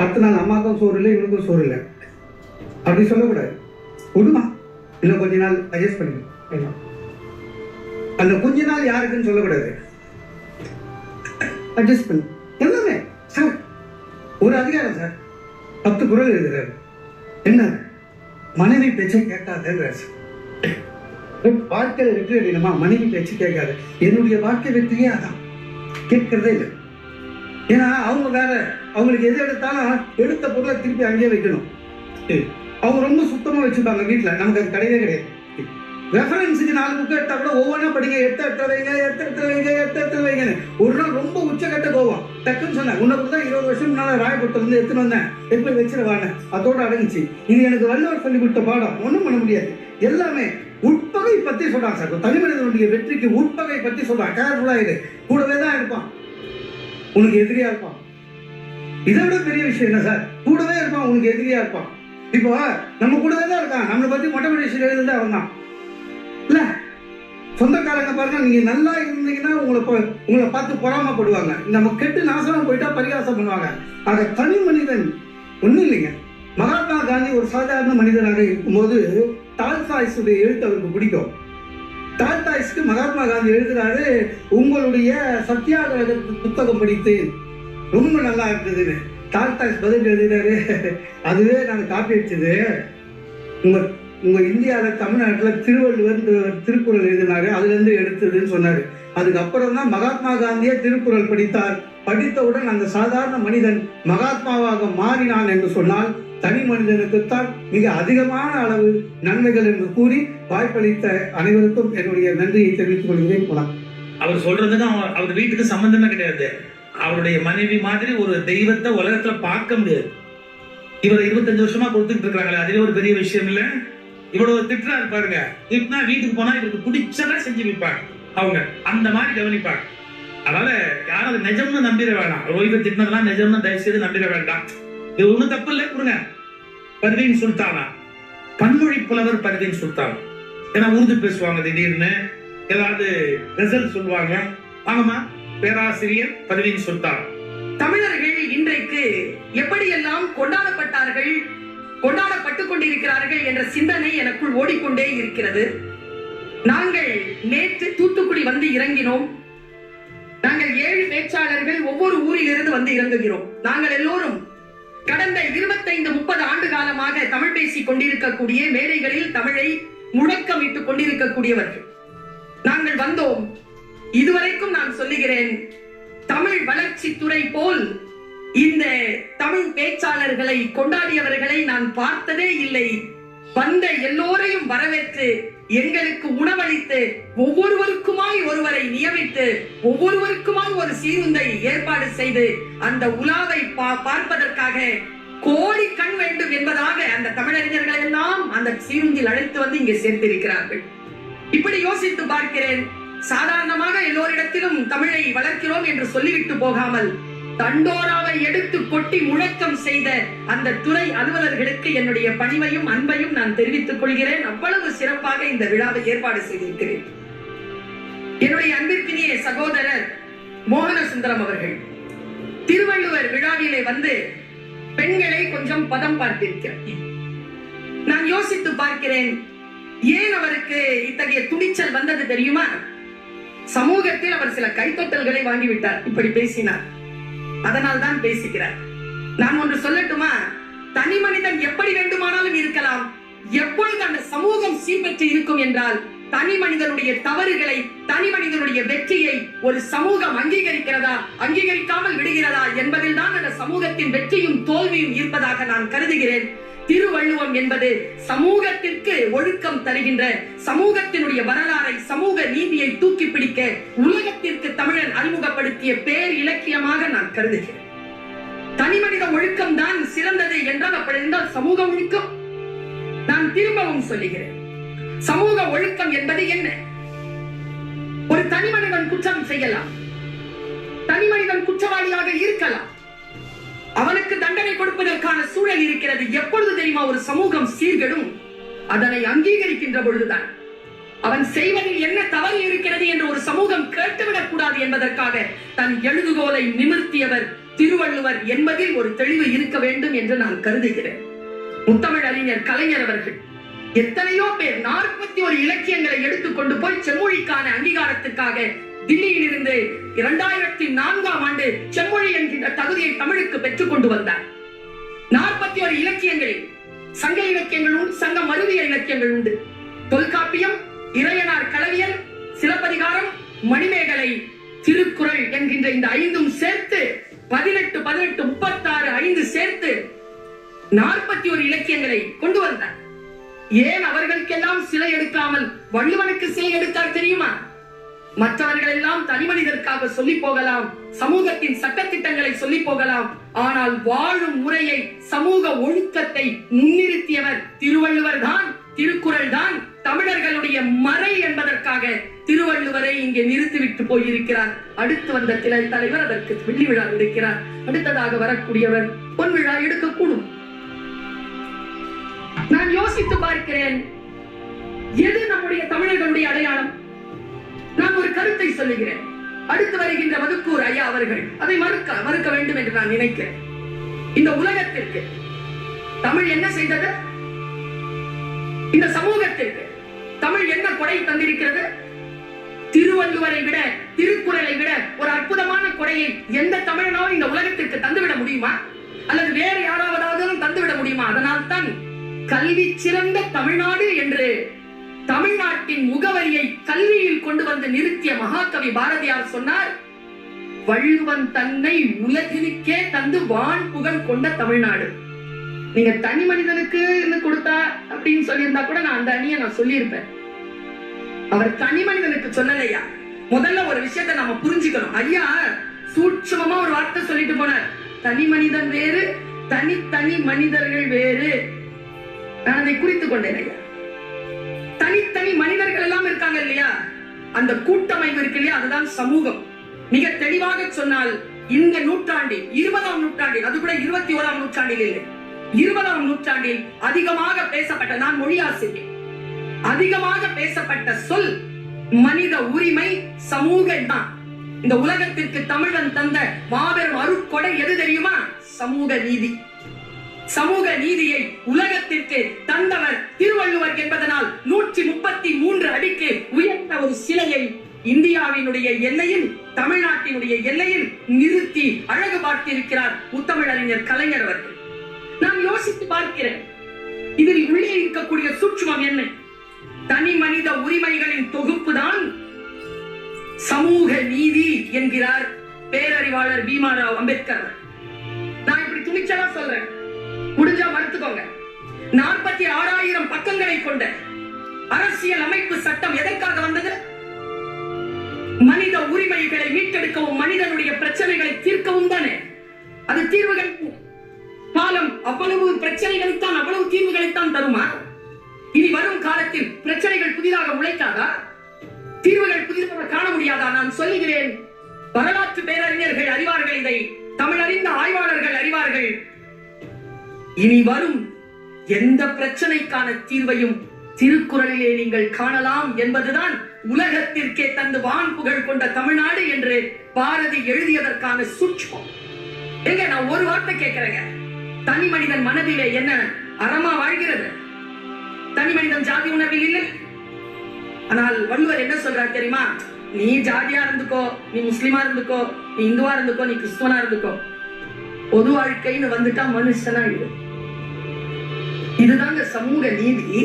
அடுத்த நாள் அம்மாக்கும் சோறு இல்லை இவனுக்கும் சோறு இல்லை. அப்படி சொல்லக்கூடாது. விடுமா? இன்னும் கொஞ்ச நாள் அட்ஜஸ்ட் பண்ணி அந்த கொஞ்ச நாள் யாருக்குன்னு சொல்லக்கூடாது. அட்ஜஸ்ட் பண்ணு. எல்லாமே சார் ஒரு அதிகாரம் சார் பத்து குரல் எழுதுறாரு. என்ன? மனைவி பேச்சை கேட்காதேன்றார் சார் வாழ்க்கையில வெற்றி அடையணுமா? மனைவி பேச்சு கேட்காது. என்னுடைய வாழ்க்கை வெற்றியே அதான். கேட்கறதே இல்லை. ஏன்னா அவங்க வேற அவங்களுக்கு எது எடுத்தாலும் எடுத்த பொருளை திருப்பி அங்கேயே வைக்கணும். அவங்க ரொம்ப சுத்தமா வச்சுப்பாங்க வீட்டுல நமக்கு அது கிடையவே கிடையாது. ரெஃபரன்ஸுக்கு நாலு புக்கு எடுத்தா கூட ஒவ்வொன்றா படிங்க. எடுத்து எடுத்து வைங்க எடுத்து எடுத்து வைங்க எடுத்து எடுத்து வைங்கன்னு. ஒரு நாள் ரொம்ப உச்சக்கட்ட கோவம் டக்குன்னு சொன்னேன் உன்னை தான் இருபது வருஷம் முன்னால ராயபுரத்துல இருந்து எடுத்துன்னு வந்தேன். எப்படி வச்சிருவாங்க அதோட அடங்குச்சு. இது எனக்கு வல்லவர் சொல்லி கொடுத்த பாடம். ஒன்றும் பண்ண முடியாது. எல்லாமே உட்பகை பத்தி சொல்கிறான் சார். தனி மனிதனுடைய வெற்றிக்கு உட்பகை பத்தி சொல்றான் கேர்ஃபுல்லாக இரு. கூடவே தான் இருப்பான் உனக்கு எதிரியா இருப்பான். இதை விட பெரிய விஷயம் என்ன சார்? கூடவே இருப்பான் உனக்கு எதிரியா இருப்பான். இப்போ நம்ம கூடவே தான் இருக்கான். நம்மளை பத்தி மொட்டை மனுஷன் எழுதுதான் அவன் தான் இல்ல? சொந்தக்காரங்க பாருங்க நீங்க நல்லா இருந்தீங்கன்னா உங்களை உங்களை பார்த்து பொறாமப்படுவாங்க. நம்ம கெட்டு நாசனம் போயிட்டா பரிகாசம் பண்ணுவாங்க. ஆக தனி மனிதன் ஒண்ணும் இல்லைங்க. மகாத்மா காந்தி ஒரு சாதாரண மனிதனாக இருக்கும்போது டால்சாய்ஸுடைய எழுத்து அவருக்கு பிடிக்கும். டால்டாய்ஸ்க்கு மகாத்மா காந்தி எழுதுறாரு உங்களுடைய சத்தியாகிரக புத்தகம் படித்தேன். ரொம்ப நல்லா இருந்ததுன்னு. டால்டாய்ஸ் பதில் எழுதுறாரு அதுவே நான் காப்பி அடிச்சது. உங்கள் உங்கள் இந்தியாவில் தமிழ்நாட்டில் திருவள்ளுவர் திருக்குறள் எழுதினாரு அதுலேருந்து எடுத்ததுன்னு சொன்னார். அதுக்கப்புறம் தான் மகாத்மா காந்தியே திருக்குறள் படித்தார். படித்தவுடன் அந்த சாதாரண மனிதன் மகாத்மாவாக மாறினான் என்று சொன்னால் தனி மனிதனுக்குத்தான் மிக அதிகமான அளவு நன்மைகள் என்று கூறி வாய்ப்பளித்த அனைவருக்கும் என்னுடைய நன்றியை தெரிவித்துக் கொள்கிறேன். போலாம் அவர் சொல்றதுக்கும் அவர் அவர் வீட்டுக்கு சம்பந்தமே கிடையாது. அவருடைய மனைவி மாதிரி ஒரு தெய்வத்தை உலகத்துல பார்க்க முடியாது. இவர் இருபத்தஞ்சு வருஷமா கொடுத்துட்டு இருக்காங்களே அதுவே ஒரு பெரிய விஷயம் இல்ல. இவ்வளவு திட்டா பாருங்க திட்டினா வீட்டுக்கு போனா இவருக்கு பிடிச்சதா செஞ்சு வைப்பாங்க. அவங்க அந்த மாதிரி கவனிப்பாங்க. அதனால யாரும் நிஜம்னு நம்பிட வேணாம். ரோஹித திட்டினதெல்லாம் நிஜம்னு தயவு செய்து நம்பிட வேண்டாம். இது ஒண்ணும் தப்பு இல்லை கொடுங்க. பர்வீன் சுல்தானா. பன்மொழி புலவர் பர்வீன் சுல்தானா. ஏன்னா உருது பேசுவாங்க திடீர்னு. ஏதாவது ரிசல்ட் சொல்லுவாங்க. வாங்கம்மா பேராசிரியர் பர்வீன் சுல்தான். தமிழர்கள் இன்றைக்கு எப்படியெல்லாம் கொண்டாடப்பட்டார்கள் கொண்டாடப்பட்டுக் கொண்டிருக்கிறார்கள் என்ற சிந்தனை எனக்குள் ஓடிக்கொண்டே இருக்கிறது. நாங்கள் நேற்று தூத்துக்குடி வந்து இறங்கினோம். நாங்கள் ஏழு பேச்சாளர்கள் ஒவ்வொரு ஊரிலிருந்து வந்து இறங்குகிறோம். நாங்கள் எல்லோரும் கடந்த இருபத்தைந்து முப்பது ஆண்டு காலமாக தமிழ் பேசிக் கொண்டிருக்கக்கூடிய மேடைகளில் தமிழை முழக்கமிட்டுக் கொண்டிருக்கக்கூடியவர்கள். நாங்கள் வந்தோம். இதுவரைக்கும் நான் சொல்லுகிறேன் தமிழ் வளர்ச்சித்துறை போல் இந்த தமிழ் பேச்சாளர்களை கொண்டாடியவர்களை நான் பார்த்ததே இல்லை. வந்த எல்லோரையும் வரவேற்று எங்களுக்கு உணவளித்து ஒவ்வொருவருக்குமாய் ஒருவரை நியமித்து ஒவ்வொருவருக்குமாய் ஒரு சீருந்தை ஏற்பாடு செய்து அந்த உலாவை பா- பார்ப்பதற்காக கோடி கண் வேண்டும் என்பதாக அந்த தமிழறிஞர்கள் எல்லாம் அந்த சீருந்தில் அழைத்து வந்து இங்கே சேர்த்திருக்கிறார்கள். இப்படி யோசித்து பார்க்கிறேன். சாதாரணமாக எல்லோரிடத்திலும் தமிழை வளர்க்கிறோம் என்று சொல்லிவிட்டு போகாமல் தண்டோராவை எடுத்து கொட்டி முழக்கம் செய்த அந்த துறை அலுவலர்களுக்கு என்னுடைய பணிவையும் அன்பையும் நான் தெரிவித்துக் கொள்கிறேன். அவ்வளவு சிறப்பாக இந்த விழாவை ஏற்பாடு செய்திருக்கிறேன். என்னுடைய அன்பிற்கினிய சகோதரர் மோகன சுந்தரம் அவர்கள் திருவள்ளுவர் விழாவிலே வந்து பெண்களை கொஞ்சம் பதம் பார்த்திருக்கிறேன் நான் யோசித்து பார்க்கிறேன் ஏன் அவருக்கு இத்தகைய துணிச்சல் வந்தது தெரியுமா? சமூகத்தில் அவர் சில கைத்தொட்டல்களை வாங்கிவிட்டார். இப்படி பேசினார். அதனால் தான் பேசுகிறார். நான் ஒன்று சொல்லட்டுமா? தனி மனிதன் எப்படி வேண்டுமானாலும் இருக்கலாம். எப்பொழுது அந்த சமூகம் சீர்பெற்று இருக்கும் என்றால் தனி மனிதனுடைய தவறுகளை தனி மனிதனுடைய வெற்றியை ஒரு சமூகம் அங்கீகரிக்கிறதா அங்கீகரிக்காமல் விடுகிறதா என்பதில் தான் அந்த சமூகத்தின் வெற்றியும் தோல்வியும் இருப்பதாக நான் கருதுகிறேன். திருவள்ளுவம் என்பது சமூகத்திற்கு ஒழுக்கம் தருகின்ற சமூகத்தினுடைய வரலாறை சமூக நீதியை தூக்கி பிடிக்க உலகத்திற்கு தமிழன் அறிமுகப்படுத்திய பேர் இலக்கியமாக நான் கருதுகிறேன். தனிமனித ஒழுக்கம் தான் சிறந்தது என்றால் அப்படி இருந்தால் சமூக ஒழுக்கம். நான் திரும்பவும் சொல்லுகிறேன். சமூக ஒழுக்கம் என்பது என்ன? ஒரு தனிமனிதன் குற்றம் செய்யலாம். தனிமனிதன் குற்றவாளியாக இருக்கலாம். அவனுக்கு தண்டனை கொடுப்பதற்கான சூழல் இருக்கிறது. எப்பொழுது தெரியுமா? ஒரு சமூகம் சீர்கெடும். அதனை அங்கீகரிக்கின்ற பொழுதுதான். அவன் செய்வதில் என்ன தவறு இருக்கிறது என்று ஒரு சமூகம் கேட்டுவிடக் கூடாது என்பதற்காக தன் எழுதுகோலை நிமிர்த்தியவர் திருவள்ளுவர் என்பதில் ஒரு தெளிவு இருக்க வேண்டும் என்று நான் கருதுகிறேன். முத்தமிழ் அறிஞர் கலைஞர் அவர்கள் எத்தனையோ பேர் நாற்பத்தி ஒரு இலக்கியங்களை எடுத்துக்கொண்டு போய் செம்மொழிக்கான அங்கீகாரத்துக்காக டில்லியில் இருந்து இரண்டாயிரத்தி நான்காம் ஆண்டு செம்மொழி என்கின்ற தகுதியை தமிழுக்கு பெற்றுக் கொண்டு வந்தார். நாற்பத்தி ஒரு இலக்கியங்களில் சங்க இலக்கியங்கள் உண்டு சங்க மருவிய இலக்கியங்கள் உண்டு. தொல்காப்பியம் இறையனார் களவியல் சிலப்பதிகாரம் மணிமேகலை திருக்குறள் என்கின்ற இந்த ஐந்தும் சேர்த்து பதினெட்டு பதினெட்டு முப்பத்தாறு ஐந்து சேர்த்து நாற்பத்தி ஒரு இலக்கியங்களை கொண்டு வந்தார். ஏன் அவர்களுக்கெல்லாம் சிலை எடுக்காமல் வள்ளுவனுக்கு சிலை எடுத்தார் தெரியுமா? மற்றவர்கள் எல்லாம் தனி மனிதருக்காக சொல்லி போகலாம் சமூகத்தின் சட்டத்திட்டங்களை சொல்லி போகலாம். ஆனால் வாழும் முறையை சமூக ஒழுக்கத்தை முன்னிறுத்தியவர் திருவள்ளுவர் தான் திருக்குறள் தான் தமிழர்களுடைய மறை என்பதற்காக திருவள்ளுவரை இங்கே நிறுத்திவிட்டு போயிருக்கிறார். அடுத்து வந்த கிளை தலைவர் அதற்கு வெள்ளி விழா எடுக்கிறார். அடுத்ததாக வரக்கூடியவர் பொன் விழா எடுக்கக்கூடும். நான் யோசித்து பார்க்கிறேன் எது நம்முடைய தமிழர்களுடைய அடையாளம்? நான் ஒரு கருத்தை சொல்லுகிறேன். அடுத்து வருகின்ற மதுக்கூர் ஐயா அவர்கள் அதை மறுக்க மறுக்க வேண்டும் என்று நான் நினைக்கிறேன். இந்த உலகத்திற்கு தமிழ் என்ன செய்தது? இந்த சமூகத்திற்கு தமிழ் என்ன கொடை தந்திருக்கிறது? திருவள்ளுவரை விட திருக்குறளை விட ஒரு அற்புதமான கொடையை எந்த தமிழனாலும் இந்த உலகத்திற்கு தந்துவிட முடியுமா? அல்லது வேறு யாராவதாவது தந்துவிட முடியுமா? அதனால் தான் கல்வி சிறந்த தமிழ்நாடு என்று தமிழ்நாட்டின் முகவரியை கல்வியில் கொண்டு வந்து நிறுத்திய மகாகவி பாரதியார் சொன்னார் வள்ளுவன் தன்னை உலகினுக்கே தந்து வான் புகழ் கொண்ட தமிழ்நாடு. நீங்க தனி மனிதனுக்கு கொடுத்தா அப்படின்னு சொல்லியிருந்தா கூட நான் அந்த அணியை நான் சொல்லியிருப்பேன். அவர் தனி மனிதனுக்கு சொல்லலையா? முதல்ல ஒரு விஷயத்தை நாம புரிஞ்சுக்கணும். ஐயா சூட்சமமா ஒரு வார்த்தை சொல்லிட்டு போனார். தனி மனிதன் வேறு தனித்தனி மனிதர்கள் வேறு. நான் அதை குறித்துக் கொண்டேன் ஐயா. அந்த கூட்டமைப்பு இருக்கு இல்லையா அதுதான் சமூகம். மிக தெளிவாக சொன்னால் இந்த நூற்றாண்டில் இருபதாம் நூற்றாண்டில் அது கூட இருபத்தி ஓராம் நூற்றாண்டில் இல்லை. இருபதாம் நூற்றாண்டில் அதிகமாக பேசப்பட்ட நான் மொழியாசிரியர். அதிகமாக பேசப்பட்ட சொல் மனித உரிமை சமூக தான் இந்த உலகத்திற்கு தமிழன் தந்த மாபெரும் அருட்கொடை எது தெரியுமா? சமூக நீதி. சமூக நீதியை உலகத்திற்கு தந்தவர் திருவள்ளுவர் என்பதனால் நூற்றி முப்பத்தி மூன்று அடிக்கு உயர்ந்த ஒரு சிலையை இந்தியாவினுடைய எல்லையில் தமிழ்நாட்டினுடைய எல்லையில் நிறுத்தி அழகு பார்த்திருக்கிறார் முத்தமிழறிஞர் கலைஞர் அவர்கள். நான் யோசித்து பார்க்கிறேன் இதில் உள்ளே இருக்கக்கூடிய சூட்சமம் என்ன? தனி மனித உரிமைகளின் தொகுப்பு தான் சமூக நீதி என்கிறார் பேரறிவாளர் பீமாராவ் அம்பேத்கர். நான் இப்படி துணிச்சலா சொல்றேன். முடிஞ்சா மறுத்துக்கோங்க. நாற்பத்தி ஆறாயிரம் பக்கங்களை கொண்ட அரசியல் அமைப்பு சட்டம் எதற்காக வந்தது? மனித உரிமைகளை மீட்டெடுக்கவும் மனிதனுடைய பிரச்சனைகளை தீர்க்கவும் தானே. அது தீர்வுகள். காலம் அவ்வளவு பிரச்சனைகளைத்தான் அவ்வளவு தீர்வுகளைத்தான் தருமா? இனி வரும் காலத்தில் பிரச்சனைகள் புதிதாக முளைக்காதா? தீர்வுகள் புதிதாக காண முடியாதா? நான் சொல்லுகிறேன். வரலாற்று பேரறிஞர்கள் அறிவார்கள் இதை. தமிழறிந்த ஆய்வாளர்கள் அறிவார்கள். இனி வரும் எந்த பிரச்சனைக்கான தீர்வையும் திருக்குறளிலே நீங்கள் காணலாம் என்பதுதான் உலகத்திற்கே தந்து வான் புகழ் கொண்ட தமிழ்நாடு என்று பாரதி எழுதியதற்கான சூட்சம் எங்க நான் ஒரு வார்த்தை கேட்கிறேங்க. தனி மனிதன் மனதிலே என்ன அறமா வாழ்கிறது? தனி மனிதன் ஜாதி உணர்வில் இல்லை. ஆனால் வள்ளுவர் என்ன சொல்றார் தெரியுமா? நீ ஜாதியா இருந்துக்கோ நீ முஸ்லிமா இருந்துக்கோ நீ இந்துவா இருந்துக்கோ நீ கிறிஸ்துவனா இருந்துக்கோ. பொது வாழ்க்கைன்னு வந்துட்டா மனுஷனா இரு. இதுதாங்க சமூக நீதி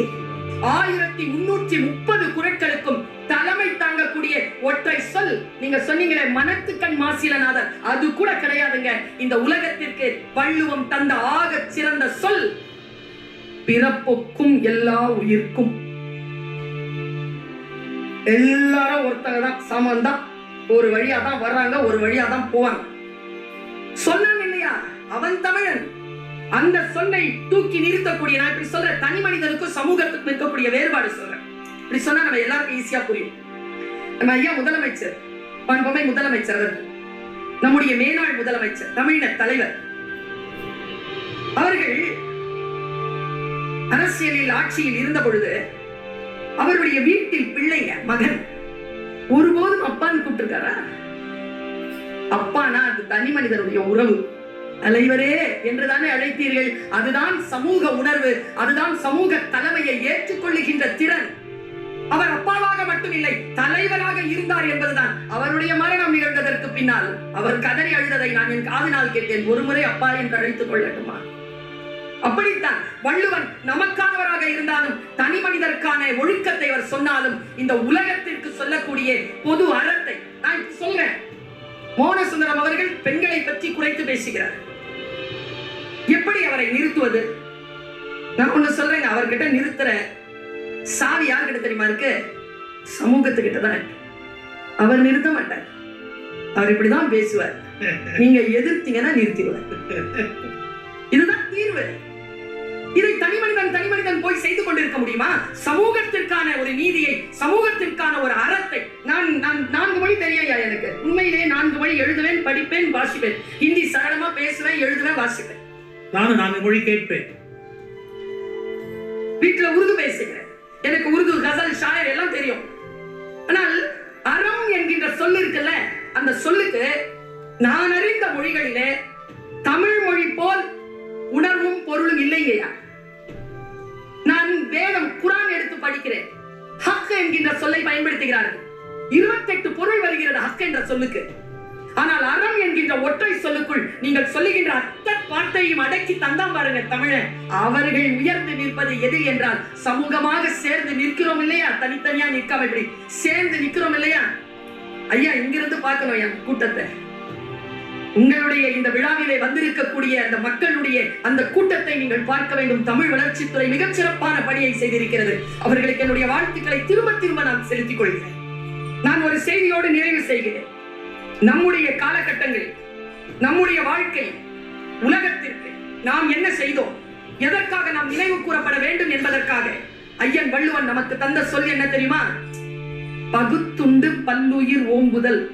ஆயிரத்தி முன்னூற்றி முப்பது குரட்களுக்கும் தலைமை தாங்கக்கூடிய ஒற்றை சொல். நீங்க சொன்னீங்களே மனத்துக்கண் மாசிலநாதர். அது கூட கிடையாதுங்க. இந்த உலகத்திற்கு வள்ளுவம் தந்த ஆக சிறந்த சொல். பிறப்புக்கும் எல்லா உயிர்க்கும். எல்லாரும் ஒருத்தங்க தான் சமம் தான் ஒரு வழியா தான் வர்றாங்க ஒரு வழியா தான் போவாங்க. சொன்னாங்க இல்லையா? அவன் தமிழன். அந்த சொல்லை தூக்கி நிறுத்தக்கூடிய நான் இப்படி சொல்ற தனி மனிதனுக்கும் சமூகத்துக்கும் இருக்கக்கூடிய வேறுபாடு சொல்றேன். இப்படி சொன்னா நம்ம எல்லாருக்கும் ஈஸியா புரியும். நம்ம ஐயா முதலமைச்சர் பண்பமை முதலமைச்சர் அவர்கள் நம்முடைய மேனாள் முதலமைச்சர் தமிழின தலைவர் அவர்கள் அரசியலில் ஆட்சியில் இருந்த பொழுது அவருடைய வீட்டில் பிள்ளைங்க மகன் ஒருபோதும் அப்பான்னு கூப்பிட்டிருக்காரா? அப்பானா? அது தனி மனிதனுடைய உறவு. தலைவரே என்றுதானே அழைத்தீர்கள்? அதுதான் சமூக உணர்வு அதுதான் சமூக தலைமையை ஏற்றுக்கொள்ளுகின்ற திறன். அவர் அப்பாவாக மட்டுமில்லை தலைவராக இருந்தார் என்பதுதான். அவருடைய மரணம் நிகழ்ந்ததற்கு பின்னால் அவர் கதறி அழுததை நான் என் காதினால் கேட்டேன். ஒருமுறை அப்பா என்று அழைத்துக் கொள்ளட்டுமா? அப்படித்தான் வள்ளுவன் நமக்கானவராக இருந்தாலும் தனி மனிதருக்கான ஒழுக்கத்தை அவர் சொன்னாலும் இந்த உலகத்திற்கு சொல்லக்கூடிய பொது அறத்தை நான் இப்ப சொல்றேன். மோனசுந்தரம் அவர்கள் பெண்களை பற்றி குறைத்து பேசுகிறார். எப்படி அவரை நிறுத்துவது? நான் ஒண்ணு சொல்றேங்க அவர்கிட்ட நிறுத்துற சாவி யார்கிட்ட தெரியுமா இருக்கு? சமூகத்துக்கிட்ட தான் இருக்கு. அவர் நிறுத்த மாட்டார். அவர் இப்படிதான் பேசுவார். நீங்க எதிர்த்தீங்கன்னா நிறுத்திடுவார். இதுதான் தீர்வு. இதை தனி மனிதன் தனி மனிதன் போய் செய்து கொண்டிருக்க முடியுமா? சமூகத்திற்கான ஒரு நீதியை சமூகத்திற்கான ஒரு அறத்தை நான் நான் நான்கு மொழி தெரியா எனக்கு? உண்மையிலேயே நான்கு மொழி எழுதுவேன் படிப்பேன் வாசிப்பேன். ஹிந்தி சரளமா பேசுவேன் எழுதுவேன் வாசிப்பேன். நானும் நான்கு மொழி கேட்பேன். வீட்டுல உருது பேசுகிறேன். எனக்கு உருது கசல் ஷாயர் எல்லாம் தெரியும். ஆனால் அறம் என்கின்ற சொல் இருக்குல்ல அந்த சொல்லுக்கு நான் அறிந்த மொழிகளிலே தமிழ் மொழி போல் உணர்வும் பொருளும் இல்லையா. நான் வேதம் குரான் எடுத்து படிக்கிறேன். ஹக் என்கின்ற சொல்லை பயன்படுத்துகிறார்கள். இருபத்தெட்டு பொருள் வருகிறது ஹக் என்ற சொல்லுக்கு. ஆனால் அறம் என்கின்ற ஒற்றை சொல்லுக்குள் நீங்கள் சொல்லுகின்ற அத்தன் வார்த்தையும் அடக்கி தந்தாம் பாருங்க தமிழன் அவர்கள் உயர்ந்து நிற்பது எது என்றால் சமூகமாக சேர்ந்து நிற்கிறோம் இல்லையா? தனித்தனியா நிற்காம இப்படி சேர்ந்து நிற்கிறோம் இல்லையா? ஐயா இங்கிருந்து பார்க்கணும் என் கூட்டத்தை. உங்களுடைய இந்த விழாவிலே வந்திருக்கக்கூடிய அந்த மக்களுடைய அந்த கூட்டத்தை நீங்கள் பார்க்க வேண்டும். தமிழ் வளர்ச்சித்துறை மிகச் சிறப்பான பணியை செய்திருக்கிறது. அவர்களுக்கு என்னுடைய வாழ்த்துக்களை திரும்ப திரும்ப நான் செலுத்திக் கொள்கிறேன். நான் ஒரு செய்தியோடு நிறைவு செய்கிறேன். நம்முடைய காலகட்டங்களில் நம்முடைய வாழ்க்கை உலகத்திற்கு நாம் என்ன செய்தோம்? எதற்காக நாம் நினைவு கூறப்பட வேண்டும் என்பதற்காக ஐயன் வள்ளுவன் நமக்கு தந்த சொல் என்ன தெரியுமா? பகுத்துண்டு பல்லுயிர் ஓம்புதல்.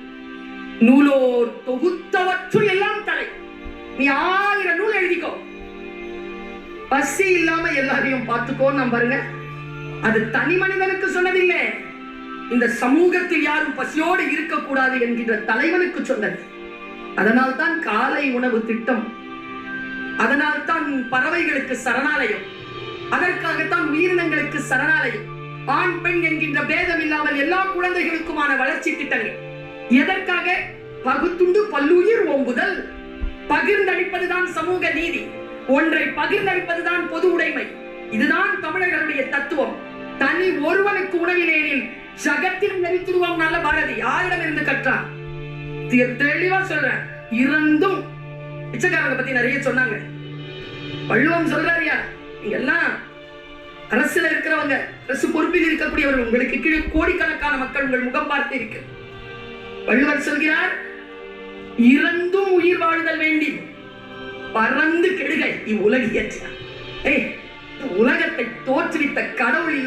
நூலோர் தொகுத்தவற்றுள் எல்லாம் தலை. நீ ஆயிரம் நூல் எழுதிக்கோ. பசி இல்லாம எல்லாரையும் பார்த்துக்கோ நான் பாருங்க. அது தனி மனிதனுக்கு சொன்னதில்லை. இந்த சமூகத்தில் யாரும் பசியோடு இருக்கக்கூடாது என்கின்ற தலைவனுக்கு சொன்னது அதனால் தான் காலை உணவு திட்டம் அதனால் தான் பறவைகளுக்கு சரணாலயம் அதற்காகத்தான் உயிரினங்களுக்கு சரணாலயம் ஆண் பெண் என்கின்ற பேதம் இல்லாமல் எல்லா குழந்தைகளுக்குமான வளர்ச்சி திட்டங்கள். எதற்காக? பகுத்துண்டு பல்லுயிர் ஓம்புதல். பகிர்ந்தளிப்பதுதான் சமூக நீதி. ஒன்றை பகிர்ந்தளிப்பதுதான் பொது உடைமை. இதுதான் தமிழர்களுடைய தத்துவம். தனி ஒருவனுக்கு உணவினேனில் ஜகத்தில் நெறித்துருவோம் நல்ல பாரதி. யாரிடம் இருந்து கற்றான் தெளிவா சொல்றேன். இருந்தும் பிச்சைக்காரங்க பத்தி நிறைய சொன்னாங்க. வள்ளுவம் சொல்றாரியா நீங்க எல்லாம் அரசுல இருக்கிறவங்க அரசு பொறுப்பில் இருக்கக்கூடியவர்கள். உங்களுக்கு கீழே கோடிக்கணக்கான மக்கள் உங்கள் முகம் பார்த்து இருக்கு வள்ளுவர் சொல்கிறார் இறந்தும் உயிர் வாழுதல் வேண்டி பறந்து கெடுகை இவ்வுலகியற்ற ஏய் உலகத்தை தோற்றுவித்த கடவுள்